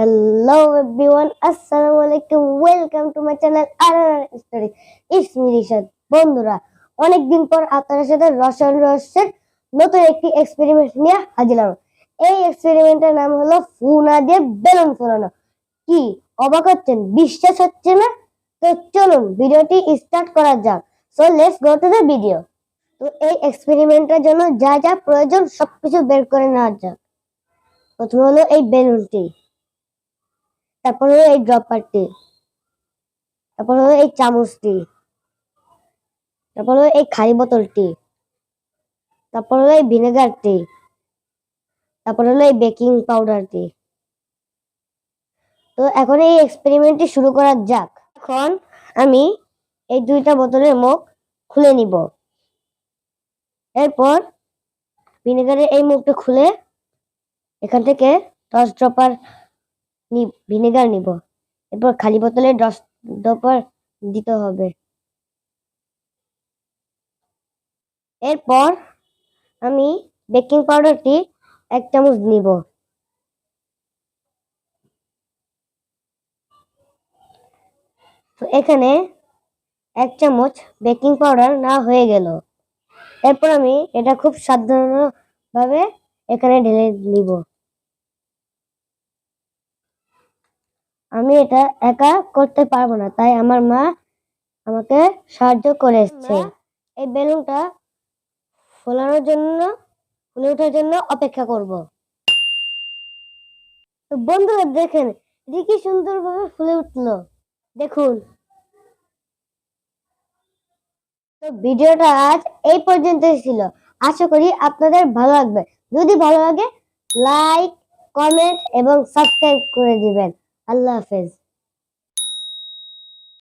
Hello everyone, আসসালামু আলাইকুম welcome to my channel আর স্টোরি ইটস মি রিশাদ বন্ধুরা অনেকদিন পর আপনাদের সাথে রসায়ন রহস্যের নতুন একটি এক্সপেরিমেন্ট নিয়ে হাজির হলাম। এই এক্সপেরিমেন্টের নাম হলো ফুনা দিয়ে বেলুন ফোলানো। কি অবাক হচ্ছেন? বিশ্বাস হচ্ছে না? তো চলুন ভিডিওটি স্টার্ট করা যাক। So let's go to the video তো এই এক্সপেরিমেন্টের জন্য যা যা প্রয়োজন সবকিছু বের করে নেওয়া যাক। প্রথমে হলো এই বেলুনটি। তারপর হলো এই ড্রপারটি তারপর হলো এই চামচটি, তারপর হলো এই খালি বোতলটি, তারপর হলো এই ভিনেগারটি, তারপর হলো এই বেকিং পাউডারটি। তো এখন এই এক্সপেরিমেন্টটি শুরু করা যাক। এখন আমি এই দুইটা বোতলের মুখ খুলে নিব। এরপর ভিনেগারের এই মুখটা খুলে এখান থেকে দশ ড্রপার ভিনেগার নিব। এরপর খালি বোতলে দশ ড্রপার দিতে হবে। এরপর আমি বেকিং পাউডারটি এক চামচ নিব। তো এখানে এক চামচ বেকিং পাউডার না হয়ে গেল। এরপর আমি এটা খুব সাবধানভাবে এখানে ঢেলে নিব। আমি এটা একা করতে পারব না তাই আমার মা আমাকে সাহায্য করে এসছে এই বেলুনটা ফোলানোর জন্য ফুলে ওঠার জন্য অপেক্ষা করব। তো বন্ধুরা দেখেন এটি কি সুন্দরভাবে ফুলে উঠল। দেখুন। তো ভিডিওটা আজ এই পর্যন্তই ছিল। আশা করি আপনাদের ভালো লাগবে। যদি ভালো লাগে লাইক কমেন্ট এবং সাবস্ক্রাইব করে দিবেন। আল্লাহ হাফেজ